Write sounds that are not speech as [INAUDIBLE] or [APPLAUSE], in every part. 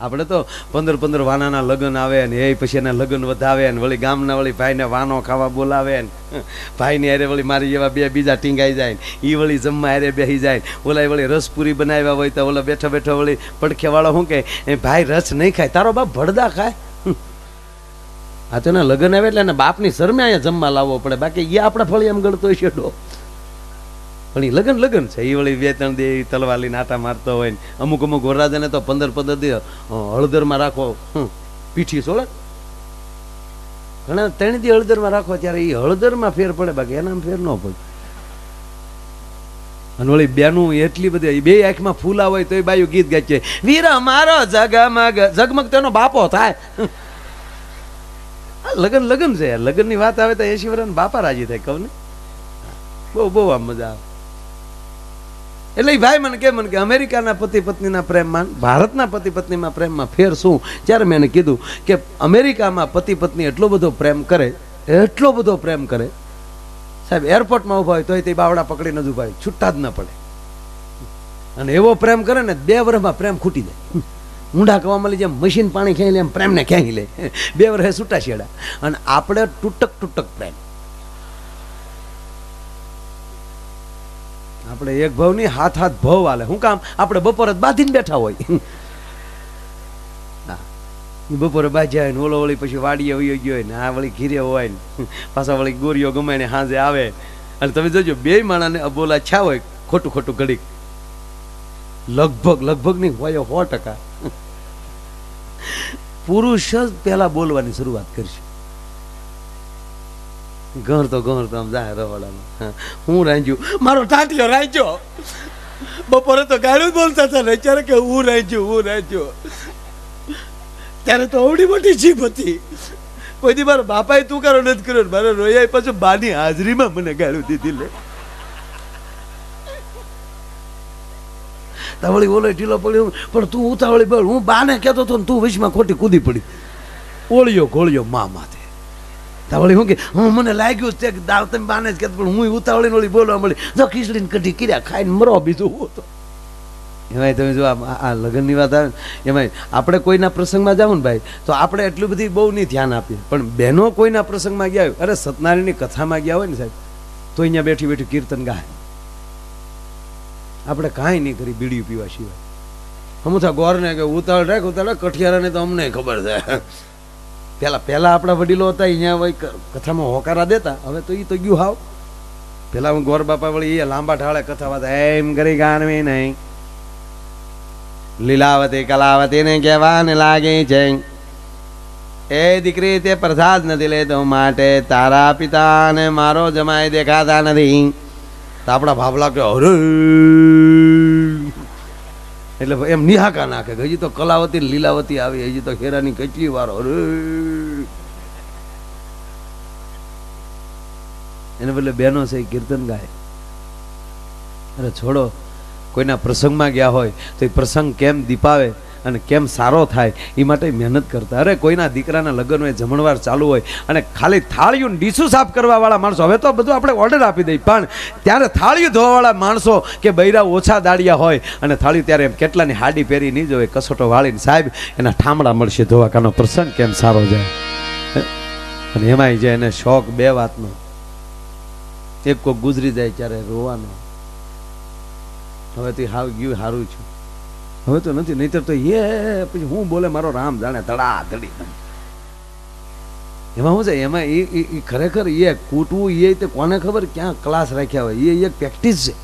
આપણે તો પંદર પંદર વાનાના લગ્ન આવે ને એ પછી એના લગ્ન વધાવે ને વળી ગામના વળી ભાઈને વાનો ખાવા બોલાવે ને ભાઈને અરે વળી મારી જેવા બે બીજા ટીંગાઈ જાય ને એ વળી જમવા હારે બેસી જાય ને ઓલા વળી રસપુરી બનાવ્યા હોય તો ઓલા બેઠો બેઠો વળી પડખેવાળો શું કે એ ભાઈ રસ નહીં ખાય, તારો બાપ ભડદા ખાય. આ તો એના લગ્ન આવે એટલે એના બાપની શરમે અહીંયા જમવા લાવવો પડે, બાકી એ આપણા ફળી એમ હોય છે ડો. પણ એ લગન લગન છે. એ વળી બે ત્રણ દે તલવાલી નાતા મારતો હોય ને. અમુક અમુક વરરાજાને તો પંદર પંદર દે હળદરમાં રાખો પીઠી સોળે. ઘણા ત્રણ દી હળદરમાં રાખો ત્યારે એ હળદરમાં ફેર પડે, બાકી એનામાં ફેર ન પડે. અને વળી બેનું એટલી બધી બે આંખમાં ફૂલા હોય તો એ બાયું ગીત ગાય છે. વીરા મારો જગમગ જગમગ તેનો બાપો થાય. લગન લગન છે. લગનની વાત આવે તો એસી વર્ષ બાપા રાજી થાય કહું ને બહુ બહુ આમ મજા આવે. એટલે ભાઈ મને કે મને કે અમેરિકાના પતિ પત્નીના પ્રેમમાં, ભારતના પતિ પત્નીમાં પ્રેમમાં ફેર શું? ત્યારે મેં એને કીધું કે અમેરિકામાં પતિ પત્ની એટલો બધો પ્રેમ કરે, એટલો બધો પ્રેમ કરે, સાહેબ, એરપોર્ટમાં ઊભા હોય તોય તે બાવડા પકડીને જ ઊભા હોય જ ન પડે. અને એવો પ્રેમ કરે ને, બે વર્ષમાં પ્રેમ ખૂટી જાય. ઊંડા કવા મળી જેમ મશીન પાણી ખેંચી લે એમ પ્રેમને ખેંચી લે. બે વર્ષે છૂટા છેડા અને આપણે તૂટક તૂટક પ્રેમ. આપણે એક ભાવ નહીં હાથ હાથ ભાવ હાલે શું કામ? આપણે બપોરે બાંધીને બેઠા હોય. બપોરે બાજ્યા ને ઓલો વળી પછી વાડીએ વયો ગયો ને, આ વળી ઘીરે હોય ને, પાછા વળી ગોરીઓ ગમે ને હાંજે આવે. અને તમે જોજો, બે માણાને અબોલા છા હોય, ખોટું ખોટું ઘડીક. લગભગ લગભગ નહીં હોય સો ટકા. પુરુષ જ પહેલા બોલવાની શરૂઆત કરશે. ઘર તો ઘણ આમ જાય રવાડામાં. હું. રાંજ્યું મારો ટાટિયો રાંજ્યો બપોરે તો ગાળું બોલતા હતા ને, અત્યારે કે હું રાંજ્યો હું રાંજ્યો ત્યારે તો અવડી મોટી જીભ હતી. કોઈ દી મારા બાપાએ તું કરો નથી કર્યો મારે રોયા પાછું બાની હાજરીમાં મને ગાળું દીધી લે. તાવળી ઓલે ઢીલો પડ્યો પણ તું ઉતાવળી બોલ હું બાને કહેતો હતો ને, તું વિશમાં ખોટી કૂદી પડી. ઓળિયો ગોળિયો મા માથે. તાવળી હું કે, હું મને લાગ્યું છે કે દાવ તમે બાને જ કે પણ હું ઉતાવળી ઓળી બોલવા મળી જો ખીચડીને કઢી કર્યા, ખાઈને મરો બીજું હું તો. એમાંય તમે જો આ લગ્નની વાત આવે ને, એમાંય આપણે કોઈના પ્રસંગમાં જાવ ને ભાઈ, તો આપણે એટલું બધી બહુ નહીં ધ્યાન આપીએ. પણ બહેનો કોઈના પ્રસંગમાં ગયા હોય, અરે સતનારાયણની કથામાં ગયા હોય ને સાહેબ, તો અહીંયા બેઠી બેઠી કીર્તન ગાય. આપણે કાંઈ નહીં કરી બીડી પીવા સિવાય. અમુથા ગોરને કે ઉતાળ રાખ ઉતાળ કઠિયારાને તો અમને ખબર છે. પેલા પેલા આપણા વડીલો હતા અહીંયા હોય કથામાં હોકારા દેતા. હવે તો એ તો ગયું હાવ. પેલા હું ગોર બાપા વળી એ લાંબા ઢાળે કથા વાત એમ કરી ગાણવી નહીં. લીલાવતી કલાવતી ને કહેવાને લાગે છે એ દીકરી તે પ્રસાદ નથી લેતો માટે તારા પિતાને મારો જમાય દેખાતા નથી. તો આપણા ભાવલા કે, અરે. એટલે એમ નિહાકા નાખે હજી તો કલાવતી લીલાવતી આવી, હજી તો હેરાની કેટલી વાર અરે. એને બદલે બહેનો છે કીર્તન ગાય. અરે છોડો, કોઈના પ્રસંગમાં ગયા હોય તો એ પ્રસંગ કેમ દીપાવે? અને કેમ સારો થાય એ માટે મહેનત કરતા. અરે, કોઈના દીકરાના લગ્ન હોય જમણવાર ચાલુ હોય અને ખાલી થાળીઓ ને ડીશું સાફ કરવાવાળા માણસો. હવે તો બધું આપણે ઓર્ડર આપી દઈએ. પણ ત્યારે થાળીઓ ધોવાવાળા માણસો કે બૈરા ઓછા દાડિયા હોય અને થાળી ત્યારે એમ કેટલાની હાડી પહેરી નહીં જોવે. કસોટો વાળીને સાહેબ, એના ઠામડા મળશે ધોવાકાનો પ્રસંગ કેમ સારો જાય. અને એમાંય જે એને શોખ બે વાતનો. એક કોઈ ગુજરી જાય ત્યારે રોવાનો. હવે તે હાવ ગયું સારું છું. હવે તો નથી, નહીતર તો એ, પછી હું બોલે મારો રામ જાણે ધડા ધડી એમાં શું છે, એમાં એ ખરેખર એ કૂટવું, એ તે કોને ખબર ક્યાં ક્લાસ રાખ્યા હોય? એ એક પ્રેક્ટિસ છે.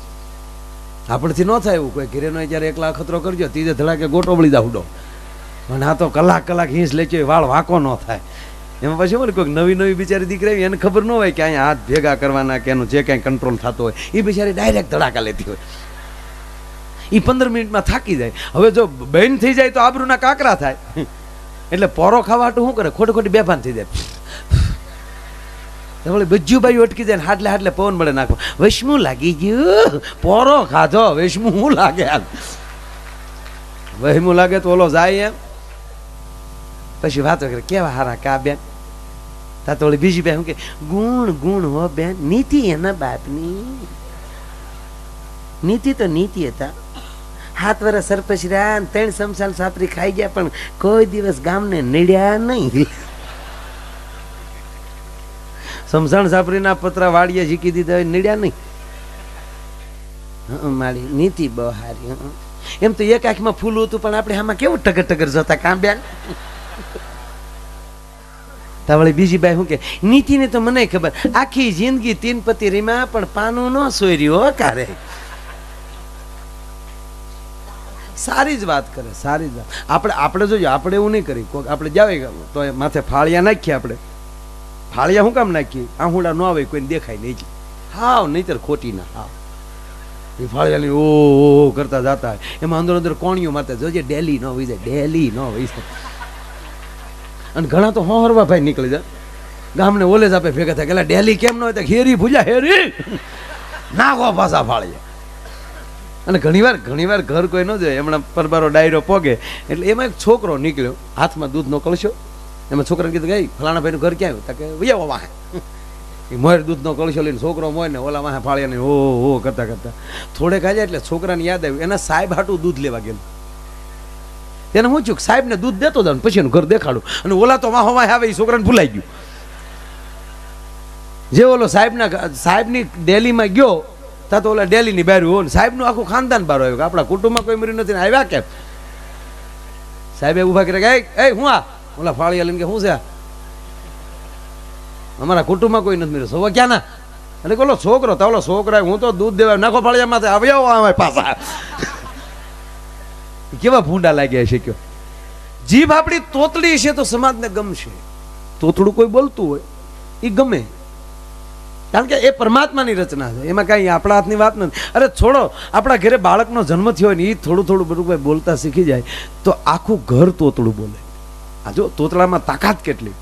આપણથી ન થાય એવું કોઈ, ઘરે નો જ્યારે એકલા અખતરો કરજો, ત્રીજે ધડાકે ગોટો બળી દાવડો અને આ તો કલાક કલાક હિંસ લેચો વાળ વાંકો ન થાય. એમાં પછી મને કોઈક નવી નવી બિચારી દીકરી આવી, એને ખબર ન હોય કે અહીંયા હાથ ભેગા કરવાના કે એનું જે કાંઈ કંટ્રોલ થતો હોય, એ બિચારી ડાયરેક્ટ ધડાકા લેતી હોય. એ પંદર મિનિટમાં થાકી જાય. હવે જો બેન થઈ જાય તો આબરૂના કાકરા થાય. એટલે પોરો ખાવા તો શું કરે? ખોટી ખોટી બેભાન થઈ જાય. વળી બજ્જુ બાઈ અટકી જાય હાટલે હાટલે પવન મળે નાખો વૈષ્ણુ લાગી ગયું. પોરો ખાધો. વૈષ્ણુ હું લાગે આમ? વહેમું લાગે તો ઓલો જાય એમ. પછી વાતો કરે, કેવા હારા કા બેન? તા તો બીજી બેન શું કે, ગુણ ગુણ હો બેન, નીતિ એના બાપની. નીતિ તો નીતિ હતા. હાથ વરસ સરપંચ ને ત્રણ સમસાલ સાપરી ખાઈ ગયા, પણ કોઈ દિવસ ગામને નીડ્યા નહીં. સમસાણ સાપરીના પતરા વાળીએ ઝીકી દીધા હોય, નીડ્યા નહીં. મારી નીતિ બહારી એમ તો એક આંખમાં ફૂલ હતું, પણ આપણે આમાં કેવું ટગર ટગર જતા, કામ તાવળી બીજી બાઈ શું કે, નીતિને તો મને ખબર, આખી જિંદગી તીન પતિ રીમાં, પણ પાનું ન સોયર્યું, હો કારે. સારી જ વાત કરે, સારી જ વાત. આપણે આપણે જોયું, આપણે એવું નહીં કરી કોઈક આપણે જાવે તો માથે ફાળિયા નાખીએ આપણે. ફાળિયા શું કામ નાખીએ? આહુડા ન આવે, કોઈને દેખાય નહીં. હાવ, નહીતર ખોટી ના હાવ ફાળિયાની ઓ ઓ કરતા જતા એમાં અંદર અંદર કોણીઓ મારતા જોજે, ડેલી ન હોય જાય ડેલી ન હોય અને ઘણા તો હોહરવા ભાઈ નીકળી જાય. ગામને ઓલે જ આપે ભેગા થાય. કે ડેલી કેમ ન હોય? તો હેરી ભૂજા હેરી નાખો પાછા ફાળિયા. અને ઘણીવાર ઘણીવાર ઘર કોઈ ન જાય હમણાં પરબારો ડાયરો પોગે. એટલે એમાં એક છોકરો નીકળ્યો. હાથમાં દૂધનો કળશો. એમાં છોકરાને કીધું ગઈ ફલાણા ભાઈનું ઘર ક્યાં આવ્યું? કે વૈયા વાહે. એ મોર દૂધનો કળશો લઈને છોકરો મોય ને ઓલા વાહે ફાળ્યા ને ઓ હો કરતા કરતા. થોડે ખાજે એટલે છોકરાને યાદ આવ્યું. એના સાહેબ હાટું દૂધ લેવા ગયેલું. તેને હું છું સાહેબને દૂધ દેતો જાઉં પછી એનું ઘર દેખાડું. અને ઓલા તો વાહો વાહે આવે એ છોકરાને ભૂલાઈ ગયું. જે ઓલો સાહેબના સાહેબની ડેલીમાં ગયો તા તો ઓલા ડેલીની બહાર હોય ને. સાહેબનું આખું ખાનદાન બહાર આવ્યું આપણા કુટુંબમાં કોઈ મરી નથી આવ્યા કેમ? સાહેબે ઊભા કર્યા કે "એ, હું આ? ઓલા ફાળિયા લઈને કે શું છે અમારા કુટુંબમાં કોઈ નથી મર્યું. સવા ક્યાં ના એટલે ઓલો છોકરો તો ઓલો છોકરા હું તો દૂધ દેવા નાખો ફાળિયા માથે આવ્યો આવે પાછા. [LAUGHS] કેવા ભૂંડા લાગ્યા છે કયો. જીભ આપણી તોતડી છે તો સમાજને ગમશે. તોતડું કોઈ બોલતું હોય એ ગમે. કારણ કે એ પરમાત્માની રચના છે. એમાં કાંઈ આપણા હાથની વાત નથી. અરે છોડો, આપણા ઘરે બાળકનો જન્મ થયો હોય ને એ થોડું થોડું બધું કોઈ બોલતા શીખી જાય, તો આખું ઘર તોતળું બોલે. આ જો તોતળામાં તાકાત કેટલી?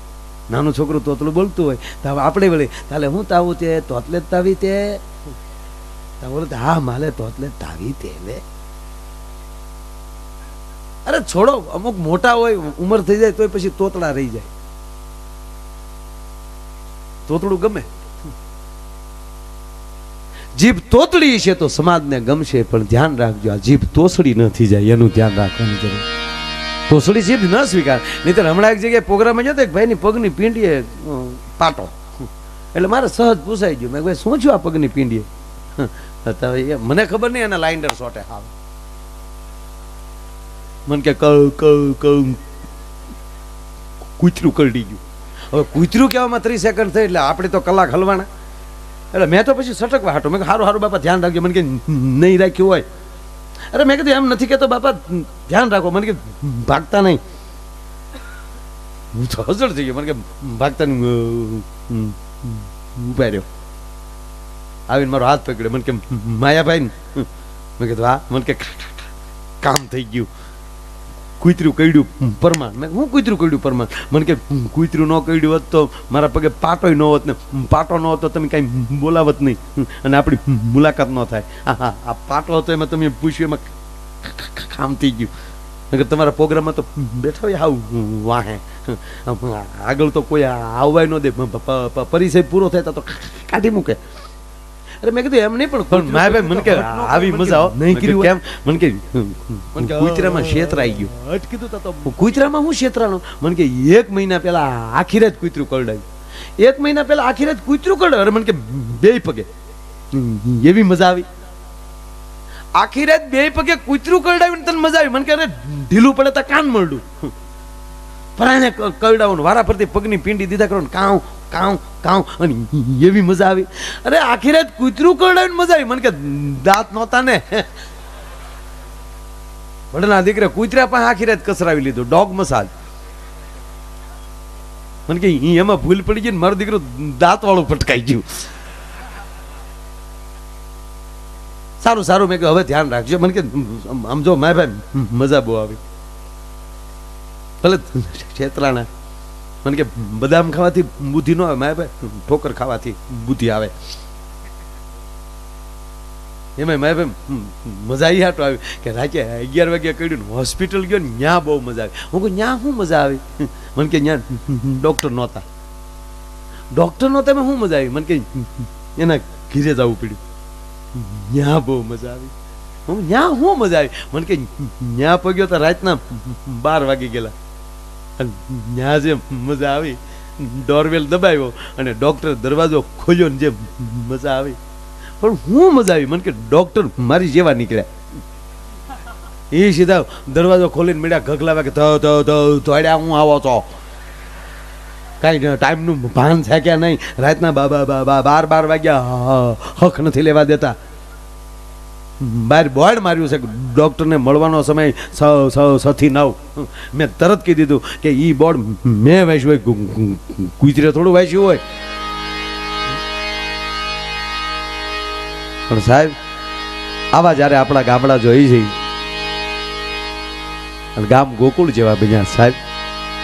નાનું છોકરું તોતળું બોલતું હોય, તો હવે આપણે વળી, તાલે હું તાવું તે? તોતલે જ તાવી તે? તા બોલે હા, માલે તોતલે તાવી તે લે. અરે છોડો, અમુક મોટા હોય, ઉંમર થઈ જાય તો પછી તોતળા રહી જાય. તોતળું ગમે. જીભ તોતડી છે તો સમાજને ગમશે, પણ ધ્યાન રાખજો, આ જીભ તોસડી નથી જાય, એનું ધ્યાન રાખવાની જરૂર. તોસડી જીભ ન સ્વીકાર. નહીતર હમણાં એક જગ્યાએ પ્રોગ્રામ જતો એક ભાઈની પગની પીંડીએ પાટો. એટલે મારે સહજ પૂછાઈ ગયું. મેં ભાઈ, શું છું આ પગની પીંડીએ? મને ખબર નહીં એના લાઇન્ડર શોટે હાવ. મને કે, કઉ કઉ કઉ. કૂતરું કરડી ગયું. હવે કૂતરું કહેવામાં ત્રીસ સેકન્ડ થઈ એટલે આપણે તો કલાક હલવાના. એટલે મેં તો પછી સટકવા હાટો મેં સારું હારું બાપા, ધ્યાન રાખજો. મને કે, નહીં રાખ્યું હોય. અરે મેં કીધું, એમ નથી કહેતો બાપા, ધ્યાન રાખો. મને કે, ભાગતા નહીં. હું તો હજળ થઈ ગયો. મને કે ભાગતા ઊભા રહ્યો. આવીને મારો હાથ પકડ્યો. મને કે, માયાભાઈ મેં કીધું, હા. મને કે, કામ થઈ ગયું. કૂતરું કઈડ્યું પરમાન મેં હું કૂતરું કઈડ્યું પરમાન મને કે કૂતરું ન કઈડ્યું હોત તો મારા પગે પાટોય ન હોત ને. પાટો ન હોત તો તમે કાંઈ બોલાવત નહીં. અને આપણી મુલાકાત ન થાય. હા હા આ પાટો હતો એમાં તમે પૂછ્યું એમાં કામ થઈ ગયું. નકર તમારા પ્રોગ્રામમાં તો બેઠા હોય હાવ વાહે. આગળ તો કોઈ આવવાય ન દે. પરિચય પૂરો થાય તો કાઢી મૂકે. અરે મેં કીધું એમ નહીં પણ પણ મારા ભાઈ મને કે આવી મજા આવો નહીં કીધું કેમ? મને કે કુતરામાં શેતરાઈ ગયું. અટકી તો તો કુતરામાં હું શેતરાનો મને કે એક મહિના પહેલા આખી જ કૂતરું કરડાયું. એક મહિના પહેલા આખીરે જ કૂતરું કરડ અરે મને કે બે પગે. એવી મજા આવી. આખી રાત બે પગે કૂતરું કરડાવ્યું તને મજા આવી. મને કે અરે ઢીલું પડે તો કાન મળડું પરાણે કરડાવું વારા ફરતી પગની પીંડી દીધા કરો ને કાઉ કાઉ કાઉ. અને એવી મજા આવી. અરે, આખી રાત કૂતરું કરડાવીને મજા આવી. મને કે દાંત નહોતા ને. વડના દીકરા કૂતરા પણ આખી રાત કસરાવી લીધું. Dog massage. મને કે એમાં ભૂલ પડી ગઈ ને મારો દીકરો દાંત વાળું પટકાઈ ગયું. સારું સારું. મેં કહ્યું હવે ધ્યાન રાખજો. મને કે, આમ જો માય ભાઈ મજા બહુ આવી. ભલે છેતરાણા મને કે, બદામ ખાવાથી બુદ્ધિ ન આવે. માય ભાઈ, ઠોકર ખાવાથી બુદ્ધિ આવે. એમાં માય ભાઈ મજા આવી હાટો આવી. કે રાતે અગિયાર વાગ્યા કર્યું હોસ્પિટલ ગયો ને ત્યાં બહુ મજા આવી. હું કહું ત્યાં શું મજા આવી? મને કે ત્યાં ડૉક્ટર નહોતા. ડૉક્ટર નહોતા મેં શું મજા આવી? મને કે, એના ઘીરે જવું પડ્યું. ત્યાં બહુ મજા આવી. હું ન્યા શું મજા આવી? મને કે, ન્યા પગ્યો તો રાતના બાર વાગી ગયેલા. ન્યા જે મજા આવી, ડોરવેલ દબાવ્યો અને ડોક્ટર દરવાજો ખોલ્યો ને જે મજા આવી. પણ હું મજા આવી? મને કે ડૉક્ટર મારી જેવા નીકળ્યા. એ સીધા દરવાજો ખોલીને મળ્યા ઘગલાવા કે થયો થયો થયો થોડ્યા હું આવો છો. કાંઈ ટાઈમનું ભાન કે નહીં. રાતના બાબા બાર બાર વાગ્યા હક નથી લેવા દેતા. બહાર બોર્ડ માર્યું છે ડૉક્ટરને મળવાનો સમય સથી નવ. મેં તરત કહી દીધું કે એ બોર્ડ મેં વાંચ્યું હોય, ગુ- થોડું વાંચ્યું હોય. પણ સાહેબ, આવા જ્યારે આપણા ગામડા જોઈ છે ગામ ગોકુળ જેવા બન્યા સાહેબ.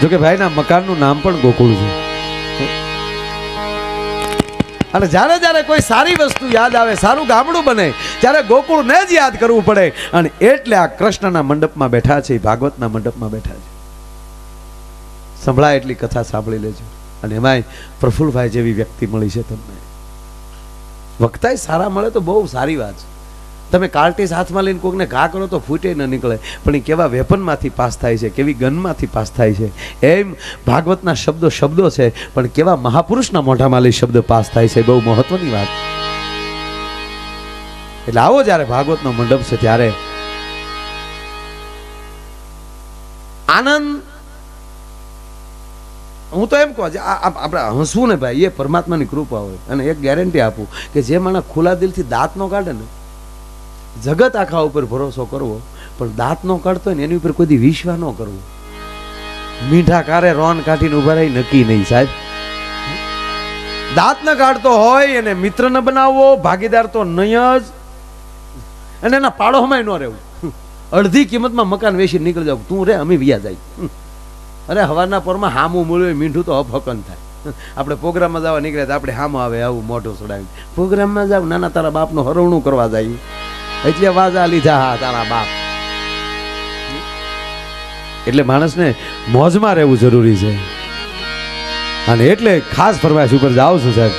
જોકે ભાઈના મકાનનું નામ પણ ગોકુળ છે. અને જ્યારે જ્યારે કોઈ સારી વસ્તુ યાદ આવે, સારું ગામડું બને, ત્યારે ગોકુળને જ યાદ કરવું પડે. અને એટલે આ કૃષ્ણના મંડપમાં બેઠા છે, ભાગવતના મંડપમાં બેઠા છે. સંભળાય એટલી કથા સાંભળી લેજો. અને એમાંય પ્રફુલ્લભાઈ જેવી વ્યક્તિ મળી છે તમને. વક્તાય સારા મળે તો બહુ સારી વાત છે. તમે કાર્ટીસ હાથમાં લઈને કોઈકને ઘા કરો તો ફૂટે ન નીકળે. પણ એ કેવા વેપનમાંથી પાસ થાય છે, કેવી ગનમાંથી પાસ થાય છે. એમ ભાગવતના શબ્દો શબ્દો છે, પણ કેવા મહાપુરુષના મોઢામાં લઈ શબ્દ પાસ થાય છે બહુ મહત્વની વાત. એટલે આવો જ્યારે ભાગવતનો મંડપ છે, ત્યારે આનંદ હું તો એમ કહું આપણે હસવું ને ભાઈ, એ પરમાત્માની કૃપા હોય, અને એક ગેરંટી આપું કે જે માણસ ખુલ્લા દિલથી દાંત નો કાઢે ને જગત આખા ઉપર ભરોસો કરવો, પણ દાંતનો કાઢતો ને એની ઉપર કોઈ વિશ્વા ન કરવો. મીઠા કારે રોન કાઢીને ઊભા રહી, નક્કી નહીં સાહેબ. દાંત કાઢતો હોય, એને મિત્ર બનાવવો ભાગીદાર તો નહીં જ. અને એના પાડોમાં ન રહેવું. અડધી કિંમતમાં મકાન વેચી નીકળી જાવ તું રે, અમે વ્યા જાય. અરે હવારના પરમાં હામું મળ્યું મીઠું તો અફકન થાય. આપણે પ્રોગ્રામમાં જવા નીકળ્યા આપણે હામું આવે, આવું મોઢું સડાવી પ્રોગ્રામમાં જાવ નાના તારા બાપનું હરવણું કરવા જાય. એટલે વાજા લીધા હા તારા બાપ. એટલે માણસને મોજમાં રહેવું જરૂરી છે. અને એટલે ખાસ ફરમાઈશ ઉપર જાઓ છું સાહેબ.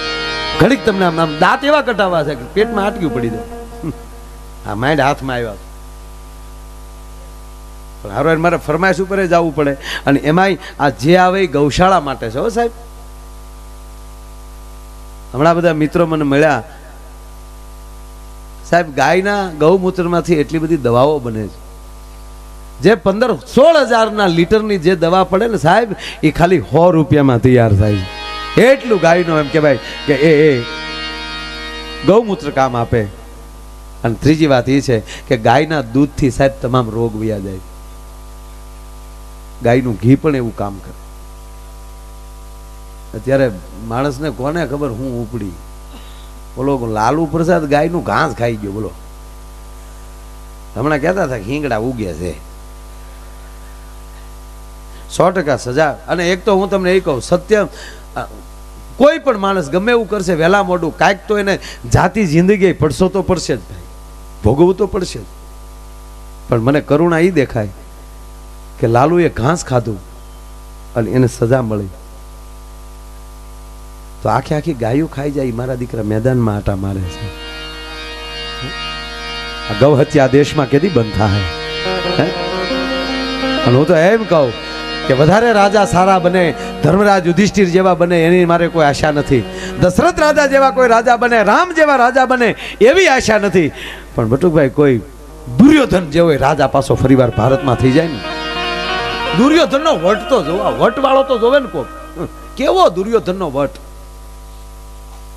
ઘડીક તમને આમ આમ દાંત એવા કટાવા છે પેટમાં આટક્યું પડી જાય. આ માઇન્ડ હાથમાં આવ્યા પણ હારો મારે ફરમાઈશ ઉપર જવું પડે. અને એમાંય આ જે આવે એ ગૌશાળા માટે છે હો સાહેબ. હમણાં બધા મિત્રો મને મળ્યા સાહેબ, ગાયના ગૌમૂત્રમાંથી એટલી બધી દવાઓ બને છે. જે પંદર સોળ હજારના લીટરની જે દવા પડે ને સાહેબ, એ ખાલી સો રૂપિયામાં તૈયાર થાય છે. એટલું ગાયનો એમ કહેવાય કે એ એ ગૌમૂત્ર કામ આપે. અને ત્રીજી વાત એ છે કે ગાયના દૂધથી સાહેબ તમામ રોગ વ્યા જાય ગાયનું ઘી પણ એવું કામ કરે. અત્યારે માણસને કોને ખબર હું ઉપડી? બોલો, લાલુ પ્રસાદ ગાયનું ઘાસ ખાઈ ગયો, બોલો. હમણાં કહેતા હતા હિંગડા ઉગે છે. સો ટકા સજા. અને એક તો હું તમને એ કહું, સત્ય કોઈ પણ માણસ ગમે એવું કરશે, વહેલા મોડું, કાંઈક તો એને જાતિ જિંદગી પડશો તો પડશે જ ભાઈ. ભોગવવું તો પડશે જ. પણ મને કરુણા એ દેખાય કે લાલુએ ઘાસ ખાધું અને એને સજા મળી. તો આખી આખી ગાયું ખાઈ જાય મારા દીકરા મેદાનમાં આટા મારે છે. આ ગૌ હત્યા દેશમાં કેદી બંધ થાય? અને હું તો એમ કહું કે વધારે રાજા સારા બને, ધર્મરાજ યુધિષ્ઠિર જેવા બને, એની મારે કોઈ આશા નથી. દશરથ રાજા જેવા કોઈ રાજા બને, રામ જેવા રાજા બને, એવી આશા નથી. પણ બટુકભાઈ, કોઈ દુર્યોધન જેવો રાજા પાછો ફરીવાર ભારતમાં થઈ જાય ને? દુર્યોધનનો વટ તો જોવા વટ વાળો તો જોવે ને કોક. કેવો દુર્યોધનનો વટ?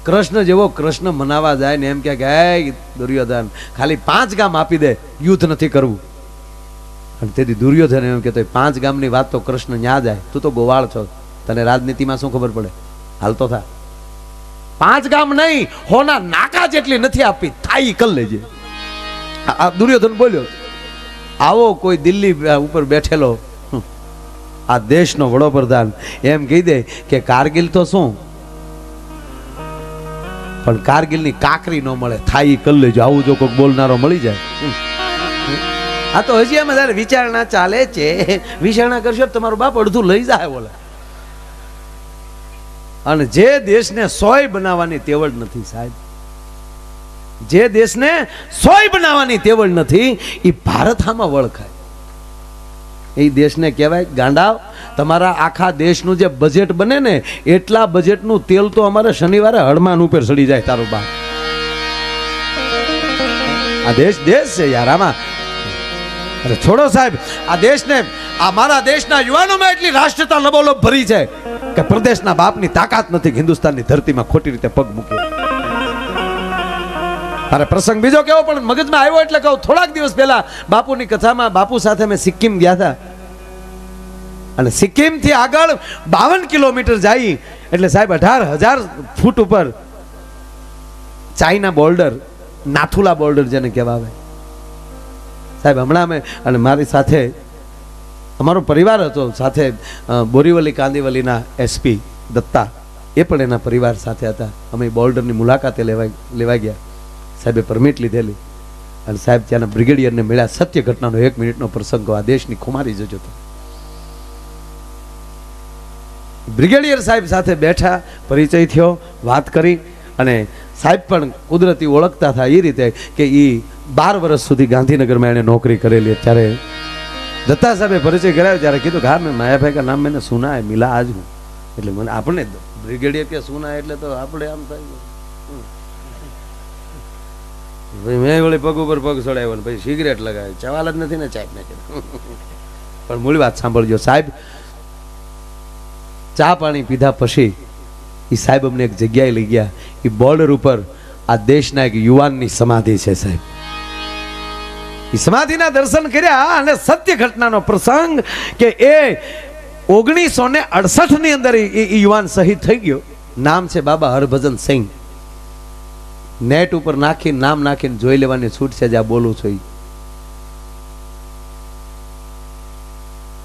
કૃષ્ણ જેવો કૃષ્ણ મનાવા જાય ને એમ કે, "હે દુર્યોધન, ખાલી પાંચ ગામ આપી દે, યુદ્ધ નથી કરવું. અને તેથી દુર્યોધન એમ કહેતો પાંચ ગામની વાત તો કૃષ્ણ ન્યા જાય, તું તો ગોવાળ છો, તને રાજનીતિમાં શું ખબર પડે? હાલતો થા. પાંચ ગામ નહીં, હોના નાકા જેટલી નથી આપી થાય કલ લેજે. આ દુર્યોધન બોલ્યો, આવો કોઈ દિલ્હી ઉપર બેઠેલો આ દેશનો વડોપ્રધાન, એમ કહી દે કે કારગિલ તો શું પણ કારગિલની કાકરી ન મળે. થાય ઈ કર લેજો. આવું જો કોઈક બોલનારો મળી જાય. આ તો હજી એમાં જ્યારે વિચારણા ચાલે છે. વિચારણા કરશો તમારો બાપ અડધું લઈ જાય બોલે. અને જે દેશને સોય બનાવવાની તેવડ નથી સાહેબ. જે દેશને સોય બનાવવાની તેવડ નથી એ ભારત આમાં વળખાય. એ દેશને કહેવાય ગાંડાવ. તમારા આખા દેશનું જે બજેટ બને ને, એટલા બજેટનું તેલ તો અમારે શનિવારે હળમાન ઉપર સડી જાય તારું બા આ દેશ દેશ છે યાર, આમાં. અરે છોડો સાહેબ, આ દેશને, આ મારા દેશના યુવાનોમાં એટલી રાષ્ટ્રતા લબોલબ ભરી છે કે પ્રદેશના બાપની તાકાત નથી, હિન્દુસ્તાનની ધરતીમાં ખોટી રીતે પગ મૂકે અરે પ્રસંગ બીજો કેવો, પણ મગજમાં આવ્યો એટલે કહું, થોડાક દિવસ પહેલા બાપુની કથામાં બાપુ સાથે મેં સિક્કિમ ગયા હતા. અને સિક્કિમથી આગળ બાવન કિલોમીટર જાય, એટલે સાહેબ અઢાર હજાર ફૂટ ઉપર ચાઇના બોર્ડર, નાથુલા બોર્ડર જેને કહેવાય. સાહેબ, હમણાં અમે, અને મારી સાથે, અમારો પરિવાર હતો, સાથે બોરીવલી કાંદીવલીના એસપી દત્તા, એ પણ એના પરિવાર સાથે હતા. અમે બોર્ડરની મુલાકાતે લેવા લેવા ગયા. સાહેબે પરમિટ લીધેલી. અને સાહેબ ત્યાંના બ્રિગેડિયરને મળ્યા. સત્ય ઘટનાનો એક મિનિટનો પ્રસંગ આ દેશની ખુમારી જજો તો. બ્રિગેડિયર સાહેબ સાથે બેઠા, પરિચય થયો, વાત કરી, અને સાહેબ પણ કુદરતી ઓળખતા હતા એ રીતે કે એ બાર વર્ષ સુધી ગાંધીનગરમાં એણે નોકરી કરેલી. ત્યારે દત્તા સાહેબે પરિચય કરાવ્યો ત્યારે કીધું કે હા, મેં માયાભાઈ કા નામ મેં સુના મિલા આજ હું. એટલે મને આપણે બ્રિગેડિયર કે સુના એટલે તો આપણે આમ થાય. વળી પગ ઉપર પગ ચડાવ્યો ને પછી સિગરેટ લગાવી ચવાલ જ નથી ને સાહેબ ને પણ મૂળ વાત સાંભળજો, સાહેબ, ચા પાણી પીધા પછી એ સાહેબ અમને એક જગ્યાએ લઈ ગયા. એ બોર્ડર ઉપર આ દેશના એક યુવાનની સમાધિ છે સાહેબ. એ સમાધિના દર્શન કર્યા અને સત્ય ઘટનાનો પ્રસંગ કે એ ઓગણીસો ને અડસઠની અંદર એ યુવાન શહીદ થઈ ગયો. નામ છે બાબા હરભજન સિંહ. નેટ ઉપર નાખી નામ નાખીને જોઈ લેવાની છૂટ છે જ્યાં બોલું છું.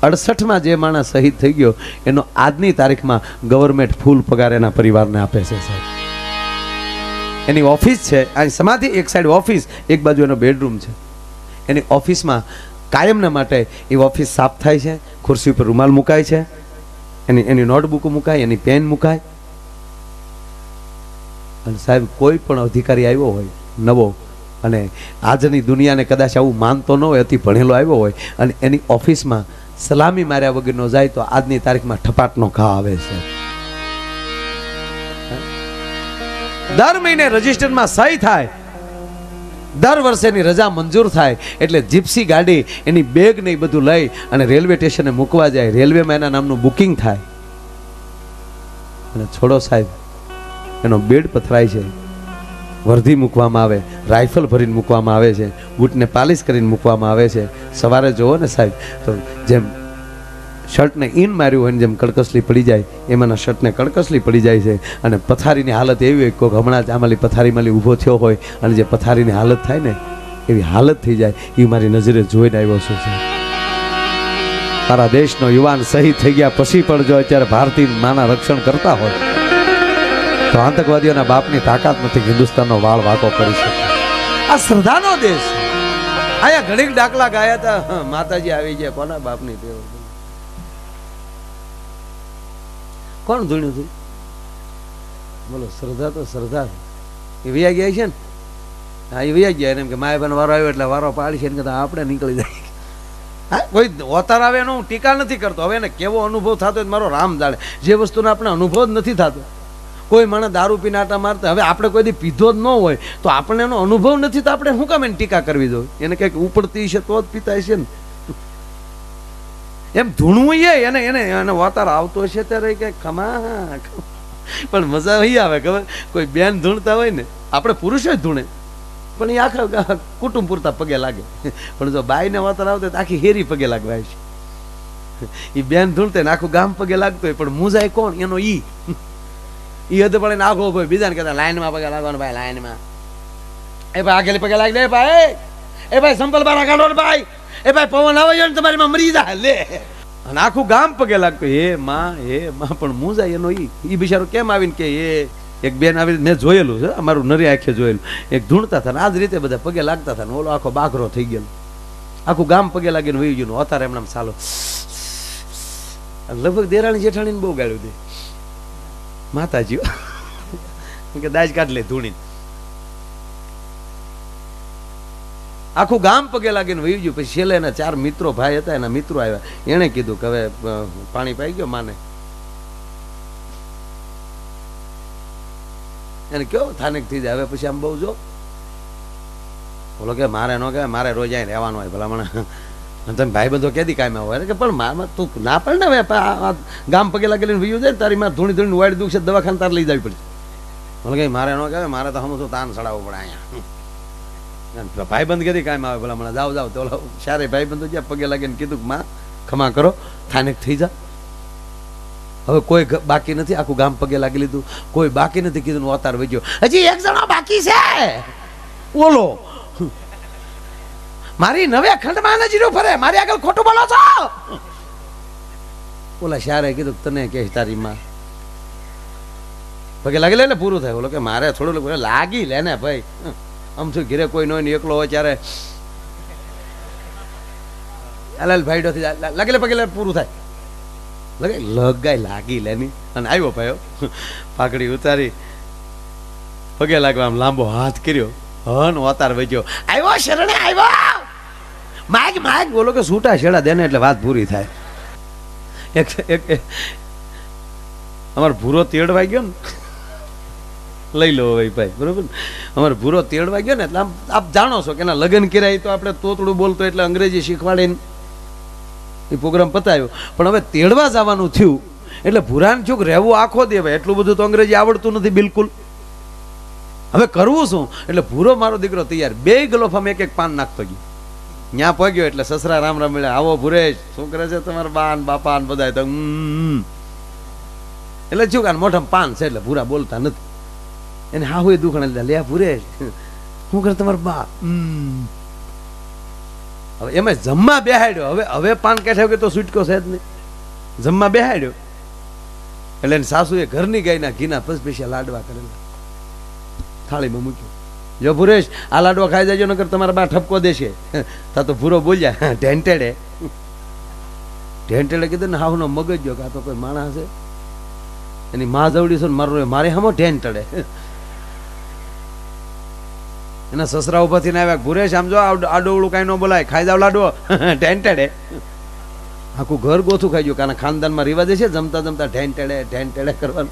અડસઠમાં જે માણસ શહીદ થઈ ગયો, એનો આજની તારીખમાં ગવર્મેન્ટ ફૂલ પગાર એના પરિવારને આપે છે, સાહેબ એની ઓફિસ છે અહીં સમાધિ, એક સાઈડ ઓફિસ, એક બાજુ એનો બેડરૂમ છે એની ઓફિસમાં કાયમના માટે એ ઓફિસ સાફ થાય છે, ખુરશી ઉપર રૂમાલ મુકાય છે, એની એની નોટબુક મુકાય, એની પેન મુકાય અને સાહેબ, કોઈ પણ અધિકારી આવ્યો હોય, નવો, અને આજની દુનિયાને કદાચ આવું માનતો ન હોય, અતિ ભણેલો આવ્યો હોય, અને એની ઓફિસમાં સલામી માર્યા વગરનો જાય, તો આજની તારીખમાં ઠપાટનો ઘા આવે છે. દર મહિને રજિસ્ટરમાં સહી થાય. દર વર્ષેની રજા મંજૂર થાય. એટલે જીપ્સી ગાડી, એની બેગ ને બધું લઈ અને રેલવે સ્ટેશને મૂકવા જાય. રેલવેમાં એના નામનું બુકિંગ થાય. અને છોડો સાહેબ એનો બેડ પથરાય છે. વર્ધી મૂકવામાં આવે, રાઇફલ ભરીને મૂકવામાં આવે છે, બૂટને પાલિશ કરીને મૂકવામાં આવે છે. સવારે જુઓ ને સાહેબ, તો જેમ શર્ટને ઇન માર્યું હોય ને જેમ કડકસલી પડી જાય, એમાંના શર્ટને કડકસલી પડી જાય છે. અને પથારીની હાલત એવી હોય કોઈક હમણાં જ આમાંલી પથારીમાંલી ઊભો થયો હોય અને જે પથારીની હાલત થાય ને, એવી હાલત થઈ જાય, એ મારી નજરે જોઈને આવ્યો છું સાહેબ. તારા દેશનો યુવાન શહીદ થઈ ગયા પછી પણ જો અત્યારે ભારતીય માના રક્ષણ કરતા હોય તો આતંકવાદીઓના બાપની તાકાત નથી હિન્દુસ્તાનનો વાળ વાકો કરી શકે. આ શ્રદ્ધાનો દેશ. આયા ઘણીક દાખલા ગાયા હતા. માતાજી આવી ગયા. કોના બાપની તેઓ કોણ ધૂણ્યું હતું? બોલો, શ્રદ્ધા તો શ્રદ્ધા એ વૈયા ગયા છે ને? હા, એ વ્યા ગયા. એમ કે માય બહેન વારો આવ્યો એટલે વારો પાડી છે ને કદાચ આપણે નીકળી જાય. હા, કોઈ ઓતાર આવે એનો હું ટીકા નથી કરતો. હવે એને કેવો અનુભવ થતો મારો રામ જાણે. જે વસ્તુનો આપણે અનુભવ જ નથી થતો. કોઈ માણસ દારૂ પીને આટા મારતા હવે આપણે કોઈ દી પીધો જ ન હોય તો આપણને એનો અનુભવ નથી તો આપણે શું કામ એને ટીકા કરવી જોઈએ? એને કંઈક ઉપડતી છે તો જ પીતા છે ને. એમ ધૂણવું એ, એને એને એને વાતાર આવતો છે ત્યારે કે ખમા પણ મજા અહીં આવે, ખબર? કોઈ બેન ધૂણતા હોય ને, આપણે પુરુષો જ ધૂણે. પણ એ આખા કુટુંબ પૂરતા પગે લાગે. પણ જો બાઈને વાતર આવતો તો આખી હેરી પગે લાગવાય છે એ બેન ધૂણતે ને આખું ગામ પગે લાગતો હોય, પણ મુજાય કોણ? એનો ઈ. ઈ હદ પડે આખો ભાઈ બીજાને કહેતા, લાઈનમાં પગે લાગવાનું ભાઈ, લાઈનમાં. એ ભાઈ આગળ પગે લાગી લે ભાઈ. એ ભાઈ, સંપલ બારા કાઢો ભાઈ. એ ભાઈ, પવન આવે ને તમારી મરી જાય. લે. અને આખું ગામ પગે લાગતું હે માં હે માં, પણ મુજાય એનો ઈ. ઈ બિચારો કેમ આવીને કે એ, એક બેન આવી મેં જોયેલું છે, અમારું નરી આંખે જોયેલું. એક ધૂણતા હતા ને આ જ રીતે બધા પગે લાગતા હતા ને ઓલો આખો બાઘરો થઈ ગયેલો આખું ગામ પગે લાગીને વહી ગયું અત્યારે આમ ચાલો લગભગ દેરાણી જેઠાણીને બહુ ગાળ્યું દે માતાજી. કે દાજ કાઢ લે ધૂણી આખું ગામ પગે લાગીને વહી ગયું. પછી છેલ્લે એના ચાર મિત્રો ભાઈ હતા, એના મિત્રો આવ્યા. એણે કીધું કે હવે પાણી પાઈ ગયો માને. એને કયો, થાનેક થઈ જાય. હવે પછી આમ બહુ જો. બોલો કે, મારે ન કહેવાય, મારે રોજ અહીં રહેવાનું હોય ભલામણ. તમે ભાઈ બંધો કેદી કાયમ હોય. કે પણ મારમાં તું ના પડે ને આ- ગામ પગે લાગેલી વયું જાય તારી માં ધૂણી ધૂણી વાડી દુખશે દવાખાને તારે લઈ જવી પડશે. મને કે મારે એનો કહેવાય, મારે તો હમણાં તાન ચડાવવું પડે અહીંયા. ભાઈ બંધ કેદી કાયમ આવે મને જાઓ જાઓ તો સારે ભાઈ બંધો જ્યાં પગે લાગીને કીધું કે, માં ખમા કરો, થાનેક થઈ જા. હવે કોઈ બાકી નથી, આખું ગામ પગે લાગી લીધું. કોઈ બાકી નથી, કીધું, ને અવતાર વજ્યો હજી એક જણો બાકી છે. ઓલો મારી નવે ખંડમાં નજીરો ફરે. મારી આગળ ખોટું બોલો છો? ઓલા શારે કીધું તને કે તારી માં? પગે લાગી લે પૂરું થાય. ઓલો કે મારે થોડું લાગી લે ને ભાઈ. આમ શું ઘરે કોઈ ન એકલો હોય ત્યારે. અલાલ ભાઈ ડોથી જાય, લા- લાગી લે પૂરું થાય. લગે લગાઈ લાગી લેની અને આવ્યો ભાઈઓ. પાકડી ઉતારી. પગે લાગવા આમ લાંબો હાથ કર્યો. હન ઓતાર વજ્યો આવ્યો શરણે આવ્યો! માગ માગ, બોલો કે છૂટા છેડા દે ને એટલે વાત પૂરી થાય. એક એક અમારો ભૂરો તેડવાઈ ગયો ને, લઈ લો ભાઈ ભાઈ, બરોબર ને? અમારો ભૂરો તેડવાઈ ગયો ને એટલે આમ, આપ જાણો છો કે એના લગ્ન કર્યા તો આપણે તોતડું બોલતો એટલે અંગ્રેજી શીખવાડીને એ પ્રોગ્રામ પતાવ્યો પણ હવે તેડવા જવાનું થયું, એટલે ભૂરાન છોક રહેવું આખો દેવાય. એટલું બધું તો અંગ્રેજી આવડતું નથી બિલકુલ. હવે કરવું શું? એટલે ભૂરો મારો દીકરો તૈયાર. બે ગલોફામાં એક એક પાન નાખતો ગયો. ત્યાં પગ્યો એટલે સસરા રામ રામ મળ્યા. આવો ભુરેશ શું કરે છે તમારા બાન બાપા ને બધા એટલે શું કાન, મોઢામાં પાન છે એટલે ભૂરા બોલતા નથી. એને હા હોય દુખણ એટલે લે ભુરેશ શું કરે તમારા બા હવે એમાં જમવા બેહાડ્યો. હવે હવે પાન કાઢ્યા કે તો છૂટકો છે જ નહીં. જમવા બેહાડ્યો. એટલે એની સાસુએ ઘરની ગાયના ઘીના પસપેશિયા લાડવા કરેલા. થાળીમાં મૂક્યું. જો ભુરેશ આ લાડવા ખાઈ જજો, નકર તમારા બા ઠપકો દેશે. [LAUGHS] તા તો ભૂરો બોલ્યા. [LAUGHS] ઢેંટેડે. ઢેંટેડે કીધું ને હાવનો મગજ જો કે આ તો કોઈ માણસ છે. એની મા જવડી છે મારો મારે હમો ઢેંટડે. [LAUGHS] એના સસરા ઉભાથી ને આવ્યા, ભુરેશ, આમ જો આ આડોવળું કાંઈ ન બોલાય, ખાઈ જાવ લાડવો. ઢેંટેડે. આખું ઘર ગોથું ખાઈ ગયું કારણ ખાનદાનમાં રિવાજ છે જમતા જમતા ઢેંટેડે ઢેંટેડે કરવાનું.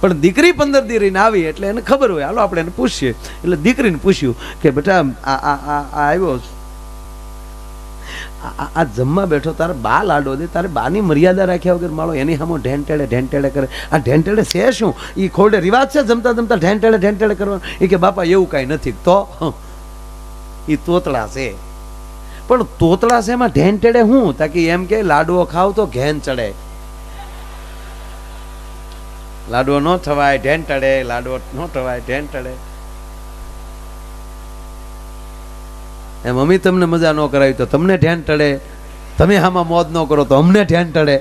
પણ દીકરી પંદર દી રહીને આવી એટલે એને ખબર હોય. હાલો, આપણે એને પૂછીએ. એટલે દીકરીને પૂછ્યું કે, બેટા, આ આવ્યો આ જમવા બેઠો, તારે બા લાડો દે, તારે બાની મર્યાદા રાખ્યા વગર માળો એની સામો ઢેંટેડે ઢેંટેડે કરે. આ ઢેંટેડે છે શું? એ ખોડે રિવાજ છે જમતા જમતા ઢેંટેડે ઢેંટેડે કરવાનું? એ કે, બાપા, એવું કાંઈ નથી. તો એ તોતળા છે. પણ તોતળા છે એમાં ઢેંટેડે હું? તાકી એમ કે, લાડવો ખાવ તો ઘેન ચડે. લાડવો ન થવાય ઢેંટડે લાડવો ન થવાય ઢેંટડે એ મમ્મી, તમને મજા ન કરાવી તો તમને ઢેન ટળે. તમે આમાં મોજ ન કરો તો અમને ઢેન ટળે.